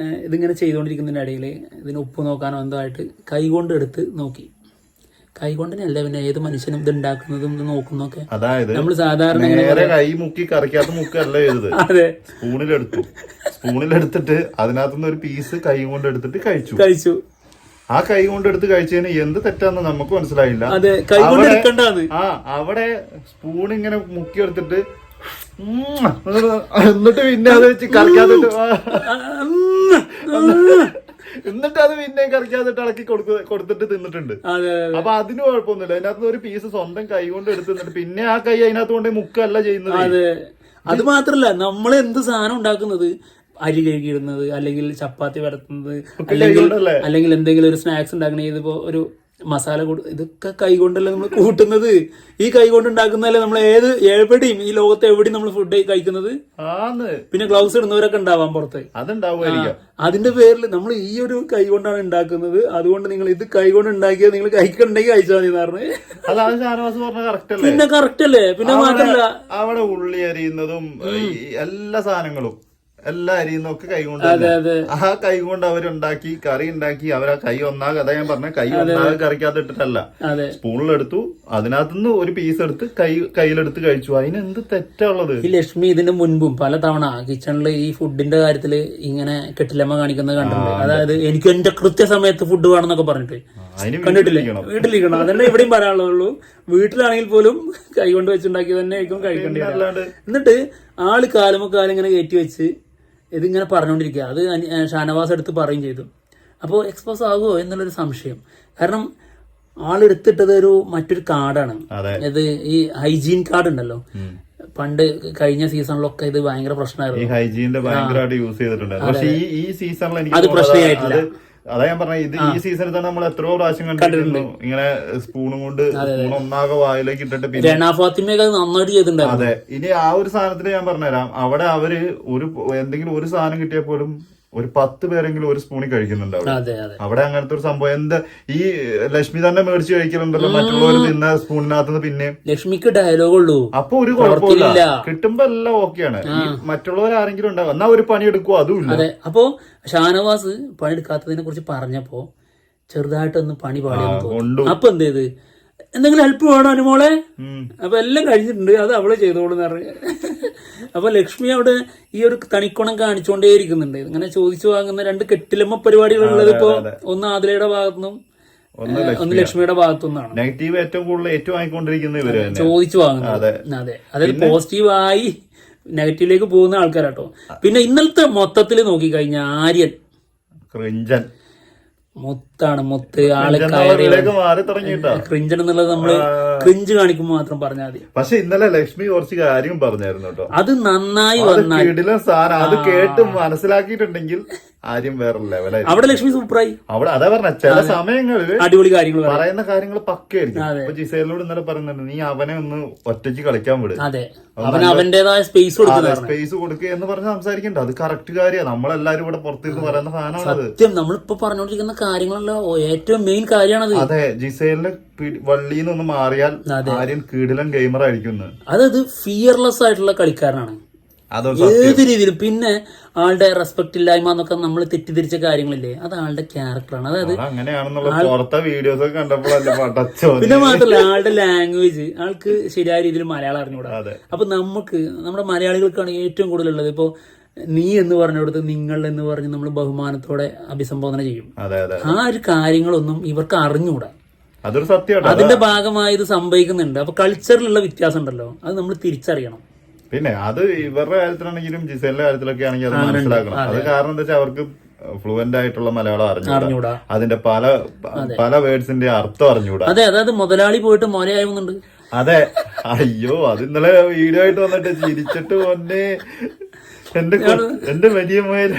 ഇതിങ്ങനെ ചെയ്തുകൊണ്ടിരിക്കുന്നതിന്റെ ഇടയിൽ ഇതിന് ഉപ്പ് നോക്കാനോ എന്തോ ആയിട്ട് കൈകൊണ്ട് എടുത്ത് നോക്കി. കൈകൊണ്ടിനല്ല പിന്നെ ഏത് മനുഷ്യനും ഇത് ഉണ്ടാക്കുന്നതും ഇത് നോക്കുന്നൊക്കെ
അതായത്
നമ്മൾ സാധാരണ
നേരെ കൈ മുക്കി കറിക്കാത്ത മുക്കല്ല ചെയ്തത് *laughs*
അതെ.
സ്പൂണിലെടുത്തു. സ്പൂണിലെടുത്തിട്ട് അതിനകത്തുനിന്ന് ഒരു പീസ് കൈ കൊണ്ട് എടുത്തിട്ട് കഴിച്ചു.
കഴിച്ചു.
ആ കൈ കൊണ്ട് എടുത്ത് കഴിച്ചതിന് എന്ത് തെറ്റാന്ന് നമുക്ക് മനസ്സിലായില്ല.
അതെ കൈ കൊണ്ട്
അവിടെ-
എടുക്കണ്ടാന്ന്
ആ അവിടെ സ്പൂൺ ഇങ്ങനെ മുക്കി എടുത്തിട്ട് എന്നിട്ട് പിന്നെ അത് വെച്ച് കറിക്കാത്തിട്ട് എന്നിട്ട് അത് പിന്നെ കറിക്കാതിട്ട് ഇളക്കി കൊടുക്ക കൊടുത്തിട്ട് തിന്നിട്ടുണ്ട്. അപ്പൊ അതിന് കുഴപ്പമൊന്നുമില്ല. അതിനകത്ത് ഒരു പീസ് സ്വന്തം കൈ കൊണ്ട് എടുത്ത് തിന്നിട്ട് പിന്നെ ആ കൈ അതിനകത്ത് കൊണ്ട് മുക്കല്ല ചെയ്യുന്നത്.
അതെ. അത് മാത്രല്ല നമ്മൾ എന്ത് സാധനം ഉണ്ടാക്കുന്നത്? അരി കഴുകിയിടുന്നത് അല്ലെങ്കിൽ ചപ്പാത്തി വരത്തുന്നത് അല്ലെങ്കിൽ? അല്ലെങ്കിൽ എന്തെങ്കിലും ഒരു സ്നാക്സ് ഉണ്ടാക്കണേ ഇതിപ്പോ ഒരു മസാല കൊടു ഇതൊക്കെ കൈകൊണ്ടല്ലേ നമ്മൾ കൂട്ടുന്നത്? ഈ കൈകൊണ്ട് ഉണ്ടാക്കുന്നതല്ലേ നമ്മൾ ഏത് എവിടെയും ഈ ലോകത്ത് എവിടെയും നമ്മൾ ഫുഡ് കഴിക്കുന്നത്? പിന്നെ ഗ്ലൗസ് ഇടുന്നവരൊക്കെ ഉണ്ടാവാം പുറത്ത്. അതിന്റെ പേരിൽ നമ്മൾ ഈ ഒരു കൈ കൊണ്ടാണ് ഉണ്ടാക്കുന്നത്. അതുകൊണ്ട് നിങ്ങൾ ഇത് കൈ കൊണ്ട് ഉണ്ടാക്കിയത് നിങ്ങൾ കഴിക്കണ്ടെങ്കിൽ കഴിച്ചാൽ മതി പറഞ്ഞ. പിന്നെ കറക്റ്റ് അല്ലേ? പിന്നെ മാത്രല്ല.
അവിടെ ഉള്ളി അരിയുന്നതും എല്ലാ സാധനങ്ങളും. എല്ലാം അരിയുന്നതും ഒക്കെ കൈ കൊണ്ട് ആ കൈ കൊണ്ട് അവരുണ്ടാക്കി കറി ഉണ്ടാക്കി അവർ ആ കൈ ഒന്നാകെ അതാ ഞാൻ പറഞ്ഞ. കൈ ഒന്നാകെ കറിക്കാതെ ഇട്ടിട്ടല്ല. സ്പൂണിലെടുത്തു അതിനകത്തുനിന്ന് ഒരു പീസ് എടുത്ത് കൈ കയ്യിലെടുത്ത് കഴിച്ചു. അതിന് എന്ത് തെറ്റുള്ളത്
ഈ ലക്ഷ്മി ഇതിന് മുൻപും പല തവണ കിച്ചണിൽ ഈ ഫുഡിന്റെ കാര്യത്തിൽ ഇങ്ങനെ കെട്ടിലമ്മ കാണിക്കുന്നത് കണ്ടിട്ടുണ്ട്. അതായത് എനിക്ക് എന്റെ കൃത്യസമയത്ത് ഫുഡ് വേണമെന്നൊക്കെ പറഞ്ഞിട്ട്. കണ്ടിട്ടില്ലേ?
വീട്ടിലിരിക്കണം.
അതന്നെ ഇവിടെയും പറയാനുള്ളൂ വീട്ടിലാണെങ്കിൽ പോലും കൈ കൊണ്ട് വെച്ചുണ്ടാക്കി തന്നെ ആയിരിക്കും കഴിക്കേണ്ടി എന്നിട്ട് ആൾ കാലമൊക്കെ കാലം ഇങ്ങനെ കയറ്റി വെച്ച് ഇതിങ്ങനെ പറഞ്ഞുകൊണ്ടിരിക്കുക. അത് ഷാനവാസ് എടുത്ത് പറയും ചെയ്തു. അപ്പോൾ എക്സ്പോസ് ആകുമോ എന്നുള്ളൊരു സംശയം. കാരണം ആളെടുത്തിട്ടത് ഒരു മറ്റൊരു കാർഡാണ്
അതെ.
ഇത് ഈ ഹൈജീൻ കാർഡ് ഉണ്ടല്ലോ പണ്ട് കഴിഞ്ഞ സീസണിലൊക്കെ ഇത് ഭയങ്കര പ്രശ്നമായിരുന്നു.
ഹൈജീന്റെ ഭയങ്കരമായിട്ട് യൂസ് ചെയ്തിട്ടുണ്ട് പക്ഷെ ഈ സീസണിൽ എനിക്ക്
അത് പ്രശ്നമായിട്ടില്ല.
അത് ഞാൻ പറഞ്ഞ ഇത് ഈ സീസണിൽ തന്നെ നമ്മൾ എത്രയോ പ്രാവശ്യം കണ്ടിട്ടുണ്ട്. ഇങ്ങനെ സ്പൂണും കൊണ്ട് സ്പൂൺ ഒന്നാകെ വായിലേക്ക് ഇട്ടിട്ട് പിന്നെ
നന്നായിട്ട് ചെയ്തിട്ടുണ്ടായിരുന്നു.
അതെ. ഇനി ആ ഒരു സാധനത്തിന് ഞാൻ പറഞ്ഞുതരാം. അവിടെ അവർ ഒരു എന്തെങ്കിലും ഒരു സാധനം കിട്ടിയാൽ പോലും ഒരു പത്ത് പേരെങ്കിലും ഒരു സ്പൂണിൽ കഴിക്കുന്നുണ്ടാവും അവിടെ. അങ്ങനത്തെ ഒരു സംഭവം. എന്താ ഈ ലക്ഷ്മി തന്നെ മേടിച്ച് കഴിക്കലുണ്ടല്ലോ മറ്റുള്ളവർ തിന്ന സ്പൂണിനകത്ത് പിന്നെ.
ലക്ഷ്മിക്ക് ഡയലോഗ് ഉള്ളൂ.
അപ്പൊ ഒരു കുഴപ്പമില്ല. കിട്ടുമ്പോ എല്ലാം ഓക്കെയാണ് മറ്റുള്ളവർ ആരെങ്കിലും ഉണ്ടാവും. എന്നാ ഒരു പണി എടുക്കുവോ? അതും ഇല്ല.
അപ്പോ ഷാനവാസ് പണിയെടുക്കാത്തതിനെ കുറിച്ച് പറഞ്ഞപ്പോ ചെറുതായിട്ടൊന്ന് പണി പാടി അപ്പൊ എന്ത് ചെയ്ത്? എന്തെങ്കിലും ഹെൽപ്പ് വേണോ അനുമോളെ. അപ്പൊ എല്ലാം കഴിഞ്ഞിട്ടുണ്ട്. അത് അവളെ ചെയ്തോളൂ എന്ന് പറഞ്ഞു. അപ്പൊ ലക്ഷ്മി അവിടെ ഈ ഒരു തണിക്കുണം കാണിച്ചുകൊണ്ടേ ഇരിക്കുന്നുണ്ട് ഇങ്ങനെ ചോദിച്ചു വാങ്ങുന്ന രണ്ട് കെട്ടിലമ്മ പരിപാടികളുള്ളത് ഇപ്പോ ഒന്ന് ആതിലയുടെ ഭാഗത്തുനിന്നും
ഒന്ന്
ലക്ഷ്മിയുടെ. ഭാഗത്തുനിന്നാണ്.
നെഗറ്റീവ് ഏറ്റവും കൂടുതൽ ഏറ്റവും ഇവർ തന്നെ
ചോദിച്ചു വാങ്ങുന്നത്.
അതെ.
അതെ. അതായത് പോസിറ്റീവായി നെഗറ്റീവിലേക്ക് പോകുന്ന ആൾക്കാരാട്ടോ. പിന്നെ ഇന്നലത്തെ മൊത്തത്തിൽ നോക്കിക്കഴിഞ്ഞാൽ ആര്യൻ.
ക്രിഞ്ചൻ.
മുത്താണ് മുത്ത്
ആൾ
കയറി ക്രിഞ്ചൻ എന്നുള്ളത് നമ്മൾ ക്രിഞ്ച് കാണിക്കുമ്പോൾ മാത്രം പറഞ്ഞാൽ മതി.
പക്ഷെ ഇന്നലെ ലക്ഷ്മി കുറച്ച് കാര്യം പറഞ്ഞായിരുന്നു കേട്ടോ.
അത് നന്നായി വന്നാൽ
സാധനം. അത് കേട്ട് മനസ്സിലാക്കിയിട്ടുണ്ടെങ്കിൽ ആര്യം വേറെ ലെവലായി
അവിടെ ലക്ഷ്മി സൂപ്പറായി.
അവിടെ അതാ പറഞ്ഞ ചില സമയങ്ങളിൽ
അടിപൊളി കാര്യങ്ങൾ പറയും.
പറയുന്ന കാര്യങ്ങൾ പക്കയായിരിക്കും. ഇപ്പൊ ജിസേലിനോട് ഇന്നലെ പറയുന്നുണ്ട് നീ അവനെ ഒന്ന് ഒറ്റയ്ക്ക് കളിക്കാൻ വിടും.
അതെ. അവൻ അവന്റേതായ സ്പേസ് കൊടുക്കുന്ന
സ്പേസ് കൊടുക്കുക എന്ന് പറഞ്ഞ് സംസാരിക്കണ്ട. അത് കറക്റ്റ് കാര്യമാണ്. നമ്മളെല്ലാരും ഇവിടെ പുറത്തിരുന്ന് പറയുന്ന സാധനമാണ്
സത്യം നമ്മളിപ്പോ പറഞ്ഞുകൊണ്ടിരിക്കുന്ന കാര്യങ്ങളല്ല ഏറ്റവും മെയിൻ കാര്യമാണത്.
അതെ ജിസേലിന്റെ വള്ളിയിൽ നിന്ന് മാറിയാൽ ആര്യൻ കീടിലൻ ഗെയിമർ ആയിരിക്കും
അതത് ഫിയർലെസ് ആയിട്ടുള്ള കളിക്കാരനാണ്. ഏത് രീതിയിലും. പിന്നെ ആളുടെ റെസ്പെക്ട് ഇല്ലായ്മ എന്നൊക്കെ നമ്മൾ തെറ്റിദ്ധരിച്ച കാര്യങ്ങളില്ലേ അത് ആളുടെ ക്യാരക്ടറാണ് അതായത് പിന്നെ മാത്രല്ല ആളുടെ ലാംഗ്വേജ് ആൾക്ക് ശരിയായ രീതിയിൽ മലയാളം അറിഞ്ഞുകൂടാ. അപ്പൊ നമുക്ക് നമ്മുടെ മലയാളികൾക്കാണ് ഏറ്റവും കൂടുതലുള്ളത്. ഇപ്പോ നീ എന്ന് പറഞ്ഞിടത്ത് നിങ്ങൾ എന്ന് പറഞ്ഞ് നമ്മൾ ബഹുമാനത്തോടെ അഭിസംബോധന ചെയ്യും. ആ ഒരു കാര്യങ്ങളൊന്നും ഇവർക്ക് അറിഞ്ഞുകൂടാ.
അതൊരു സത്യമാണ്
അതിന്റെ ഭാഗമായി ഇത് സംഭവിക്കുന്നുണ്ട്. അപ്പൊ കൾച്ചറിലുള്ള വ്യത്യാസം ഉണ്ടല്ലോ അത് നമ്മൾ തിരിച്ചറിയണം.
പിന്നെ അത് ഇവരുടെ കാര്യത്തിലാണെങ്കിലും ജിസേലിന്റെ കാര്യത്തിലൊക്കെ ആണെങ്കിൽ അത് മനസ്സിലാക്കണം. അത് കാരണം എന്താ വെച്ചാൽ അവർക്ക് ഫ്ലുവന്റ് ആയിട്ടുള്ള മലയാളം അറിഞ്ഞൂടാ
അറിഞ്ഞൂടാ
അതിന്റെ പല പല വേർഡ്സിന്റെ അർത്ഥം അറിഞ്ഞൂടാ
അതെ അതായത് മുതലാളി പോയിട്ട് മോനയാവുന്നുണ്ട്
അതെ. അയ്യോ അത് ഇന്നലെ വീഡിയോ ആയിട്ട് വന്നിട്ട് ചിരിച്ചിട്ട് പൊന്നെ. എന്റെ എന്റെ വലിയ മുയൽ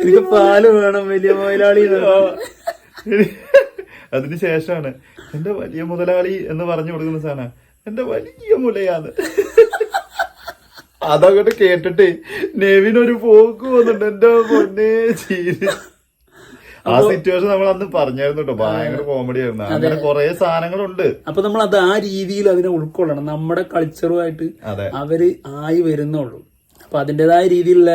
എനിക്ക് പാൽ വേണം വലിയ മുതലാളി
അതിനുശേഷമാണ് എന്റെ വലിയ മുതലാളി എന്ന് പറഞ്ഞു കൊടുക്കുന്ന സാധനം. എന്റെ വലിയ മുലയാണ്. അതങ്ങോട്ട് കേട്ടിട്ട് നെവിനൊരു പോക്ക് വന്നിട്ട് എന്റെ പൊന്നെ ചീരി. ആ സിറ്റുവേഷൻ നമ്മൾ അന്ന് പറഞ്ഞായിരുന്നു കേട്ടോ ഭയങ്കര കോമഡി ആയിരുന്നു. അങ്ങനെ കുറെ സാധനങ്ങളുണ്ട്.
അപ്പൊ നമ്മൾ അത് ആ രീതിയിൽ അതിനെ ഉൾക്കൊള്ളണം. നമ്മുടെ കൾച്ചറുമായിട്ട് അവർ ആയി വരുന്നുള്ളൂ. അപ്പൊ അതിന്റെതായ രീതിയിലുള്ള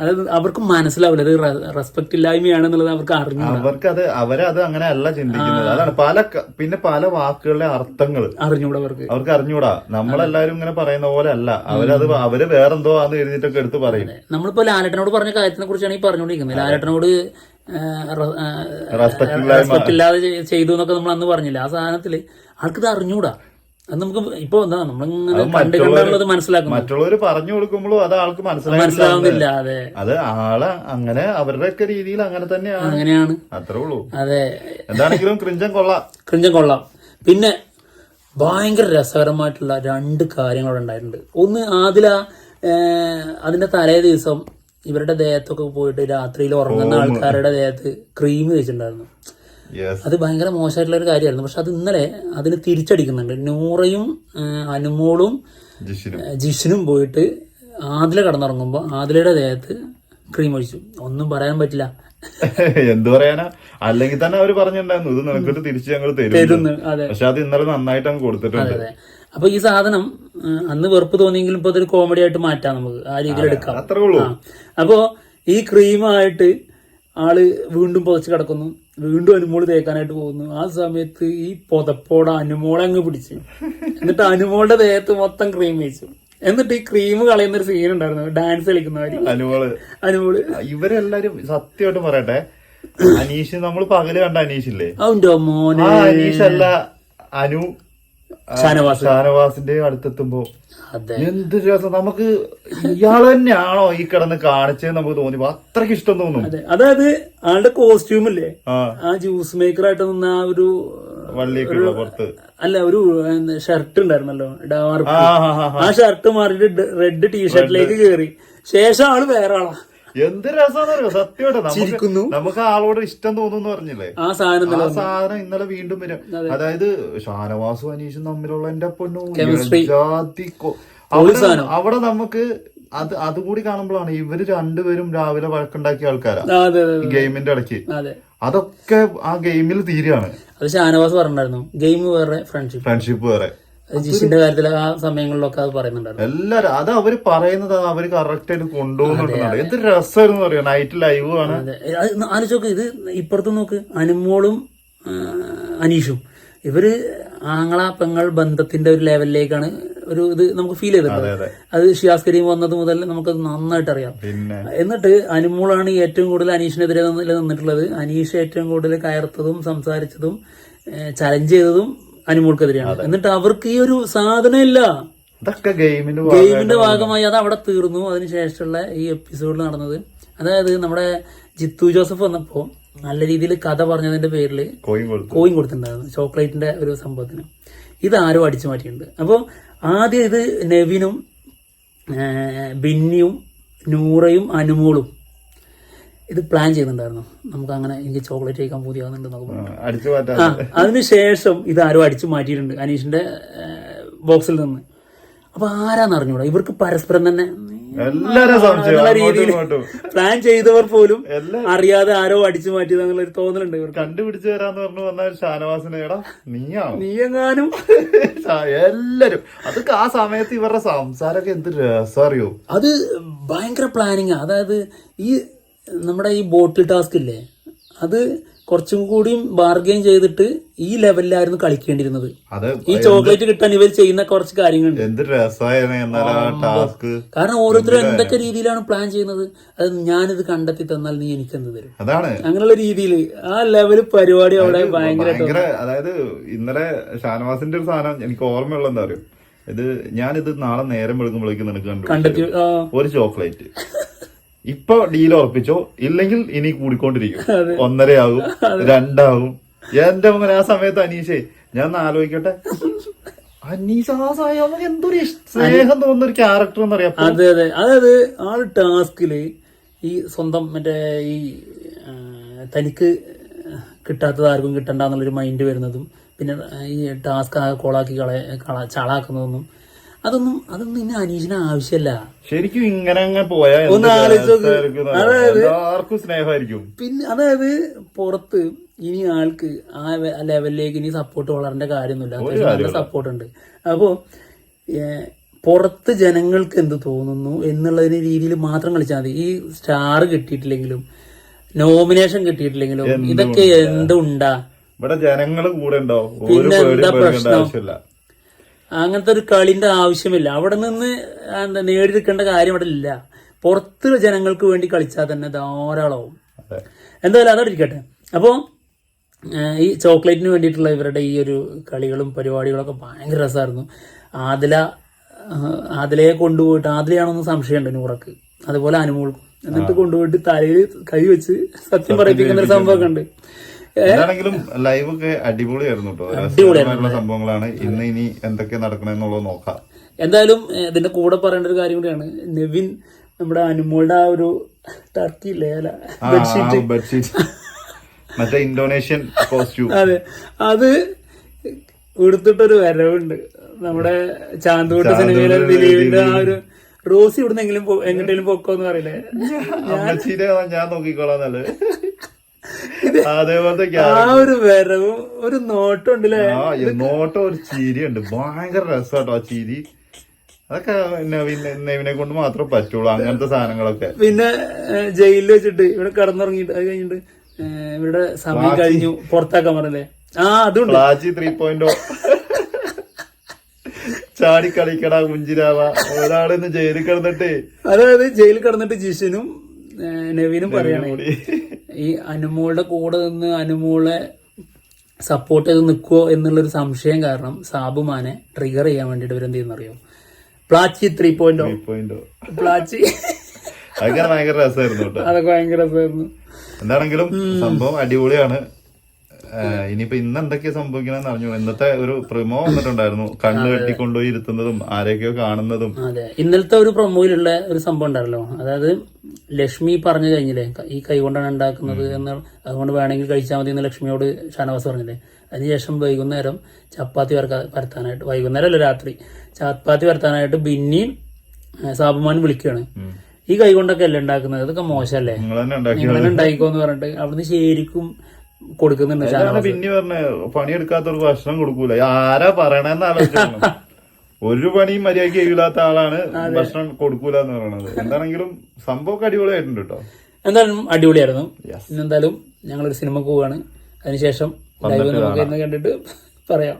അതായത് അവർക്ക് മനസ്സിലാവില്ല. അത് റെസ്പെക്ട് ഇല്ലായ്മയാണെന്നുള്ളത് അവർക്ക് അറിഞ്ഞു
അവർക്ക് അത് അവരത് അങ്ങനെ അല്ല ചിന്തിക്കുന്നത് അതാണ് പല പിന്നെ പല വാക്കുകളുടെ അർത്ഥങ്ങൾ
അറിഞ്ഞൂടാ അവർക്ക്.
അവർക്ക് അറിഞ്ഞൂടാ. നമ്മളെല്ലാരും ഇങ്ങനെ പറയുന്ന പോലെ അല്ല. അവരത് അവർ വേറെന്തോ ആന്ന് എഴുതിയിട്ടൊക്കെ എടുത്ത് പറയും.
നമ്മളിപ്പോ ലാലട്ടനോട് പറഞ്ഞ കാര്യത്തിനെ കുറിച്ചാണ് ഈ പറഞ്ഞുകൊണ്ടിരിക്കുന്നത് ലാലേട്ടനോട് ചെയ്- ചെയ്തു എന്നൊക്കെ നമ്മൾ അന്ന് പറഞ്ഞില്ല? ആ സാധനത്തിൽ ആൾക്കിത് അറിഞ്ഞൂടാ. അത് നമുക്ക് ഇപ്പൊ എന്താ നമ്മളിങ്ങനെ കണ്ട് മനസ്സിലാക്കും
മറ്റുള്ളവർ പറഞ്ഞു കൊടുക്കുമ്പോഴും അത് ആൾക്ക്
മനസ്സിലാവുന്നില്ല അതെ.
അത് ആൾ അങ്ങനെ അവരുടെ ഒക്കെ രീതിയിൽ അങ്ങനെ തന്നെയാണ്.
അങ്ങനെയാണ്.
അത്രേ ഉള്ളൂ.
അതെ.
എന്താണെങ്കിലും ക്രിഞ്ചൻ കൊള്ളാം.
ക്രിഞ്ചം കൊള്ളാം. പിന്നെ ഭയങ്കര രസകരമായിട്ടുള്ള രണ്ട് കാര്യങ്ങൾ ഉണ്ടായിട്ടുണ്ട്. ഒന്ന് ആദില അതിന്റെ തലേ ദിവസം ഇവരുടെ ദേഹത്തൊക്കെ പോയിട്ട് രാത്രിയിൽ ഉറങ്ങുന്ന ആൾക്കാരുടെ ദേഹത്ത് ക്രീം തേച്ചിട്ടുണ്ടായിരുന്നു
യെസ്
അത് ഭയങ്കര മോശമായിട്ടുള്ള ഒരു കാര്യമായിരുന്നു. പക്ഷെ അത് ഇന്നലെ അതിന് തിരിച്ചടിക്കുന്നുണ്ട്. നൂറയും അനുമോളും
ജിഷിനും.
പോയിട്ട് ആദില കടന്നുറങ്ങുമ്പോൾ ആദിലയുടെ ദേഹത്ത് ക്രീം ഒഴിച്ചു. ഒന്നും പറയാൻ പറ്റില്ല. *laughs*
എന്ത് പറയാനാ? അല്ലെങ്കിൽ തന്നെ അവർ പറഞ്ഞിട്ടുണ്ടായിരുന്നു ഇത് നിനക്കിട്ട് തിരിച്ച് ഞങ്ങൾ തരും
തരുന്നു.
പക്ഷെ അത് ഇന്നലെ നന്നായിട്ട് അങ്ങ് കൊടുത്തിട്ടുണ്ട്.
അതെ അപ്പൊ ഈ സാധനം അന്ന് വെറുപ്പ് തോന്നിയെങ്കിലും ഇപ്പൊ അതൊരു കോമഡി ആയിട്ട് മാറ്റാം നമുക്ക്. ആ രീതിയിൽ എടുക്കാം.
അത്രേ ഉള്ളൂ.
ആ. അപ്പോ ഈ ക്രീമായിട്ട് ആൾ വീണ്ടും പുതച്ച് കിടക്കുന്നു. വീണ്ടും അനുമോൾ തേക്കാനായിട്ട് പോകുന്നു. ആ സമയത്ത് ഈ പുതപ്പോടെ അനുമോളെ അങ്ങ് പിടിച്ചു. എന്നിട്ട് അനുമോളുടെ ദേഹത്ത് മൊത്തം ക്രീം വെച്ചു. എന്നിട്ട് ഈ ക്രീം കളയുന്ന ഒരു സീൻ ഉണ്ടായിരുന്നു. ഡാൻസ് കളിക്കുന്നവര്
അനുമോൾ.
അനുമോൾ.
ഇവരെല്ലാരും സത്യമായിട്ട് പറയട്ടെ. അനീഷ് നമ്മൾ പകൽ കണ്ട അനീഷില്ലേ
അവന്റെ മോനെ.
അനീഷ് അല്ല അനു
ഷാനവാസ്.
ഷാനവാസിന്റെ അടുത്തെത്തുമ്പോ എന്ത് രസം. നമുക്ക് ഇയാൾ തന്നെയാണോ ഈ കിടന്ന് കാണിച്ചത് നമുക്ക് തോന്നി അത്രയ്ക്ക് ഇഷ്ടം തോന്നും.
അതെ. അതായത് ആളുടെ കോസ്റ്റ്യൂം ഇല്ലേ?
ആ.
ജ്യൂസ് മേക്കർ ആയിട്ട് നിന്ന ആ ഒരു
പുറത്ത്.
അല്ല ഒരു ഷർട്ട് ഉണ്ടായിരുന്നല്ലോ ഡാർക്ക്
ആ. ആ
ഷർട്ട് മാറിയിട്ട് റെഡ് ടീഷർട്ടിലേക്ക് കയറി ശേഷം ആൾ വേറെ ആളാ.
എന്ത് രസമാണെന്നറിയോ? സത്യമായിട്ട് നമുക്ക്. നമുക്ക് ആളോട് ഇഷ്ടം തോന്നുന്നു പറഞ്ഞില്ലേ?
ആ സാധനം
ആ സാധനം ഇന്നലെ വീണ്ടും വരും. അതായത് ഷാനവാസും അനീഷും തമ്മിലുള്ള എന്റെ പൊന്നു
Chemistry.
അവിടെ അവിടെ നമുക്ക് അത് അതുകൂടി കാണുമ്പോഴാണ് ഇവർ രണ്ടുപേരും രാവിലെ വഴക്കുണ്ടാക്കിയ ആൾക്കാരാ. ഗെയിമിന്റെ ഇടയ്ക്ക്. അതൊക്കെ ആ ഗെയിമിൽ തീരുകയാണ്.
അത് ഷാനവാസ് പറഞ്ഞിട്ടുണ്ടായിരുന്നു. ഗെയിം വേറെ ഫ്രണ്ട്ഷിപ്പ്
ഫ്രണ്ട്ഷിപ്പ് വേറെ.
ജിഷിന്റെ കാര്യത്തിൽ ആ സമയങ്ങളിലൊക്കെ അത് പറയുന്നുണ്ടായിരുന്നു.
എല്ലാരും അത് അവർ പറയുന്നത് അവർ കറക്റ്റ് ആയിട്ട് കൊണ്ടുപോകുന്നുണ്ടെന്നാണ് എന്ത് രസമായിരുന്നു അറിയാം? നൈറ്റ് ലൈവ് ആണ്.
അതെ. അത് ആലോചിച്ചോക്ക് ഇത് ഇപ്പുറത്ത് നോക്ക് അനുമോളും അനീഷും. ഇവർ ആങ്ങള പെങ്ങൾ ബന്ധത്തിന്റെ ഒരു ലെവലിലേക്കാണ് ഒരു ഇത് നമുക്ക് ഫീൽ ചെയ്തിട്ടുണ്ട്
അതെ.
അത്. ഷിയാസ് കരീം വന്നത് മുതൽ നമുക്കത് നന്നായിട്ട് അറിയാം. എന്നിട്ട് അനുമോളാണ് ഏറ്റവും കൂടുതൽ അനീഷിനെതിരെ നിന്ന് നിന്നിട്ടുള്ളത്. അനീഷ് ഏറ്റവും കൂടുതൽ കയർത്തതും സംസാരിച്ചതും ചലഞ്ച് ചെയ്തതും അനുമോൾക്കെതിരെയാണ്. എന്നിട്ട് അവർക്ക് ഈ ഒരു സാധനം ഇല്ല
ഇതൊക്കെ ഗെയിമിന്റെ
ഗെയിമിന്റെ ഭാഗമായി അത് അവിടെ തീർന്നു. അതിനുശേഷമുള്ള ഈ എപ്പിസോഡിൽ നടന്നത്. അതായത് നമ്മുടെ ജിത്തു ജോസഫ് വന്നപ്പോ നല്ല രീതിയിൽ കഥ പറഞ്ഞതിന്റെ പേരിൽ
കോയിൻ കൊടുത്തു.
കൊടുത്തിട്ടുണ്ടായിരുന്നു. ചോക്ലേറ്റിന്റെ ഒരു സംഭവത്തിന്. ഇത് ആരും അടിച്ചു മാറ്റിയിട്ടുണ്ട്. അപ്പോൾ ആദ്യം ഇത് നെവിനും ബിന്നിയും നൂറയും അനുമോളും ഇത് പ്ലാൻ ചെയ്യുന്നുണ്ടായിരുന്നു. നമുക്ക് അങ്ങനെ എനിക്ക് ചോക്ലേറ്റ് കഴിക്കാൻ പൂതിയാകുന്നുണ്ട് ആ അതിനുശേഷം ഇത് ആരോ അടിച്ചു മാറ്റിയിട്ടുണ്ട് അനീഷിന്റെ ബോക്സിൽ നിന്ന്. അപ്പൊ ആരാന്ന് അറിഞ്ഞൂടാ? ഇവർക്ക് പരസ്പരം തന്നെ എന്നുള്ള രീതിയിൽ പ്ലാൻ ചെയ്തവർ പോലും അറിയാതെ ആരോ അടിച്ചു മാറ്റിയത് അങ്ങനെ ഒരു തോന്നലുണ്ട് ഇവർ
കണ്ടുപിടിച്ചു തരാന്ന് പറഞ്ഞു വന്ന ഷാനവാസിനെടാ നീയാ
നീ എങ്ങാനും?
എല്ലാരും. അതൊക്കെ ആ സമയത്ത് ഇവരുടെ സംസാരമൊക്കെ എന്ത് രസം അറിയോ?
അത് ഭയങ്കര പ്ലാനിങ് അതായത് ഈ നമ്മുടെ ഈ ബോട്ടിൽ ടാസ്ക് ഇല്ലേ അത് കുറച്ചും കൂടിയും ബാർഗെയിൻ ചെയ്തിട്ട് ഈ ലെവലിലായിരുന്നു കളിക്കേണ്ടിരുന്നത് ഈ ചോക്ലേറ്റ് കിട്ടാൻ ഇവർ ചെയ്യുന്ന കുറച്ച് കാര്യങ്ങളുണ്ട്.
എന്ത് ടാസ്ക്.
കാരണം ഓരോരുത്തരും എന്തൊക്കെ രീതിയിലാണ് പ്ലാൻ ചെയ്യുന്നത് അത് ഞാനിത് കണ്ടെത്തി തന്നാൽ നീ എനിക്ക് എന്ത് തരും.
അതാണ്.
അങ്ങനെയുള്ള രീതിയിൽ ആ ലെവൽ പരിപാടി അവിടെ ഭയങ്കര
അതായത് ഇന്നലെ ഷാനവാസിന്റെ ഒരു സാധനം എനിക്ക് ഓർമ്മയുള്ള എന്താ പറയുക ഇത് ഞാനിത് നാളെ നേരം വെളുക്കുമ്പോഴേക്കും നിനക്ക് കണ്ടു ഒരു ചോക്ലേറ്റ്. *laughs* ഇപ്പൊ ഡീൽ ഉറപ്പിച്ചോ? ഇല്ലെങ്കിൽ ഇനി കൂടിക്കൊണ്ടിരിക്കും. *laughs* ഒന്നരയാകും രണ്ടാകും. എന്റെ മകൻ ആ സമയത്ത് അനീഷേ ഞാൻ ഒന്ന് ആലോചിക്കട്ടെ. അനീഷ് ആ സായം എന്തൊരു ഇഷ്- സ്നേഹം തോന്നുന്ന ഒരു ക്യാരക്ടർ എന്നറിയാം.
അതെ അതെ. അതായത് ആൾ ടാസ്കിൽ ഈ സ്വന്തം മറ്റേ ഈ തനിക്ക് കിട്ടാത്തത് ആർക്കും കിട്ടണ്ട കിട്ടണ്ടെന്നുള്ളൊരു മൈൻഡ് വരുന്നതും പിന്നെ ഈ ടാസ്ക് ആകെ കോളാക്കി കള ചളാക്കുന്നതൊന്നും അതൊന്നും അതൊന്നും ഇനി അനീഷിന് ആവശ്യമല്ല
ശരിക്കും ഇങ്ങനെ അങ്ങ് പോയാൽ എന്ത്
ഒന്ന് ആലോചിച്ച്.
രസായിരിക്കും സ്നേഹമായിരിക്കും.
പിന്നെ അതായത് പുറത്ത് ഇനി ആൾക്ക് ആ ലെവലിലേക്ക് ഇനി സപ്പോർട്ട് വളരേണ്ട കാര്യമൊന്നുമില്ല. അത്യാവശ്യം നല്ല സപ്പോർട്ട് ഉണ്ട്. അപ്പോൾ പുറത്ത് ജനങ്ങൾക്ക് എന്ത് തോന്നുന്നു എന്നുള്ളതിന് രീതിയിൽ മാത്രം കളിച്ചാൽ മതി. ഈ സ്റ്റാർ കിട്ടിയിട്ടില്ലെങ്കിലും നോമിനേഷൻ കിട്ടിയിട്ടില്ലെങ്കിലും ഇതൊക്കെ എന്തുണ്ടാ?
ഇവിടെ ജനങ്ങൾ കൂടെ ഉണ്ടാവും. ഒരു
പിന്നെ എന്താ പ്രശ്നം? അങ്ങനത്തെ ഒരു കളിന്റെ ആവശ്യമില്ല. അവിടെ നിന്ന് എന്താ നേടിയെടുക്കേണ്ട കാര്യം അവിടെ ഇല്ല. പുറത്ത് ജനങ്ങൾക്ക് വേണ്ടി കളിച്ചാൽ തന്നെ ധാരാളമാവും. എന്തായാലും അതോടെ ഇരിക്കട്ടെ. അപ്പോൾ ഈ ചോക്ലേറ്റിന് വേണ്ടിയിട്ടുള്ള ഇവരുടെ ഈ ഒരു കളികളും പരിപാടികളൊക്കെ ഭയങ്കര രസമായിരുന്നു. ആദില ആദിലയെ കൊണ്ടുപോയിട്ട് ആദിലയാണെന്ന് സംശയമുണ്ട് നൂറക്ക്. അതുപോലെ അനുമോൾക്കും. എന്നിട്ട് കൊണ്ടുപോയിട്ട് തലയിൽ കൈ വെച്ച് സത്യം പറയിപ്പിക്കുന്ന ഒരു സംഭവമൊക്കെ ഉണ്ട്.
എന്താണെങ്കിലും ലൈവ് ഒക്കെ അടിപൊളിയായിരുന്നു കേട്ടോ സംഭവങ്ങളാണ്. ഇന്ന് ഇനി എന്തൊക്കെ നടക്കണെന്നുള്ളത് നോക്കാം.
എന്തായാലും ഇതിന്റെ കൂടെ പറയേണ്ട ഒരു കാര്യം കൂടിയാണ്. നെവിൻ നമ്മുടെ അനുമോളുടെ ആ ഒരു ടർക്കി ഇല്ലേ? അല്ല
ബെഡ്ഷീറ്റ് മറ്റേ ഇന്തോനേഷ്യൻ കോസ്റ്റ്യൂം
അതെ. അത് ഉടുത്തിട്ടൊരു വരവുണ്ട്. നമ്മുടെ ചാന്തുകൂട്ട സിനിമയിലെ ദിലീപിന്റെ ആ ഒരു റോസി ഇവിടുന്ന് എങ്കിലും എങ്ങോട്ടെങ്കിലും പൊക്കോന്ന് പറയില്ലേ?
ഞാൻ നോക്കിക്കോളാം നല്ലത് അതേപോലത്തെ
ആ ഒരു വരവും ഒരു നോട്ടം ഉണ്ടല്ലേ
നോട്ടം ഒരു ചിരിയുണ്ട്. ഭയങ്കര രസമാട്ടോ ആ ചിരി. അതൊക്കെ നവീനെ കൊണ്ട് മാത്രം പറ്റുള്ളൂ അങ്ങനത്തെ സാധനങ്ങളൊക്കെ.
പിന്നെ ജയിലിൽ വെച്ചിട്ട് ഇവിടെ കിടന്നുറങ്ങിയിട്ട് അത് കഴിഞ്ഞിട്ട് ഇവിടെ സമയം കഴിഞ്ഞു പുറത്താക്കാൻ പറഞ്ഞല്ലേ? ആ അതുണ്ട്.
പ്ലാച്ചി ത്രീ പോയിന്റ് ചാടി കളിക്കടാ കുഞ്ചിരാവ ഒരാളിന്ന് ജയിലിൽ കിടന്നിട്ട്.
അതായത് ജയിലിൽ കിടന്നിട്ട് ജിഷനും നവീനും പറയണേ. ഈ അനുമോളുടെ കൂടെ നിന്ന് അനുമോളെ സപ്പോർട്ട് ചെയ്ത് നിൽക്കുമോ എന്നുള്ളൊരു സംശയം കാരണം സാബുമാനെ ട്രിഗർ ചെയ്യാൻ വേണ്ടിയിട്ട് ഇവരെന്ത് ചെയ്യുന്നറിയോ പ്ലാച്ചി ത്രീ പോയിന്റ്
ത്രീ
പ്ലാച്ചി.
അതൊക്കെ ഭയങ്കര രസമായിരുന്നു
അതൊക്കെ ഭയങ്കര രസമായിരുന്നു.
എന്താണെങ്കിലും സംഭവം അടിപൊളിയാണ്. ഇനിയിപ്പോ ഇന്ന് എന്തൊക്കെയാ സംഭവിക്കണമെന്ന് അറിഞ്ഞു. ഇന്നത്തെ ഒരു പ്രമോ വന്നിട്ടുണ്ടായിരുന്നു. കണ്ണ് കെട്ടിക്കൊണ്ടുപോയി ഇരുത്തുന്നതും ആരെയൊക്കെയോ കാണുന്നതും.
അതെ. ഇന്നലത്തെ ഒരു പ്രൊമോയിലുള്ള ഒരു സംഭവം ഉണ്ടായിരുന്നു അതായത് ലക്ഷ്മി പറഞ്ഞു കഴിഞ്ഞില്ലേ ഈ കൈ കൊണ്ടാണ് ഉണ്ടാക്കുന്നത് എന്ന് അതുകൊണ്ട് വേണമെങ്കിൽ കഴിച്ചാൽ മതി എന്ന് ലക്ഷ്മിയോട് ഷാനവാസ് പറഞ്ഞില്ലേ. അതിനുശേഷം വൈകുന്നേരം ചപ്പാത്തി വരക്കാ പരത്താനായിട്ട് വൈകുന്നേരം അല്ല രാത്രി ചപ്പാത്തി പരത്താനായിട്ട് ബിന്നിയും സാബുമാനും വിളിക്കുകയാണ്. ഈ കൈ കൊണ്ടൊക്കെ അല്ലേ ഉണ്ടാക്കുന്നത്? ഇതൊക്കെ മോശമല്ലേ?
നിങ്ങൾ തന്നെ ഉണ്ടാക്കി
നിങ്ങൾ ഉണ്ടായിക്കോന്ന് പറഞ്ഞിട്ട് അവിടുന്ന് ശരിക്കും കൊടുക്കുന്നുണ്ട്
പിന്നെ പറഞ്ഞ പണിയെടുക്കാത്തവർക്ക് ഭക്ഷണം കൊടുക്കൂല. ആരാ പറയണെന്ന് ആലോചിക്കണം ഒരു പണിയും മര്യാദയ്ക്ക് ചെയ്യൂലാത്ത ആളാണ് ഭക്ഷണം കൊടുക്കൂല എന്ന് പറയുന്നത് എന്താണെങ്കിലും സംഭവം അടിപൊളിയായിട്ടുണ്ട് കേട്ടോ.
എന്തായാലും അടിപൊളിയായിരുന്നു. എന്തായാലും ഞങ്ങളൊരു സിനിമ പോവാണ്. അതിനുശേഷം കണ്ടിട്ട് പറയാം.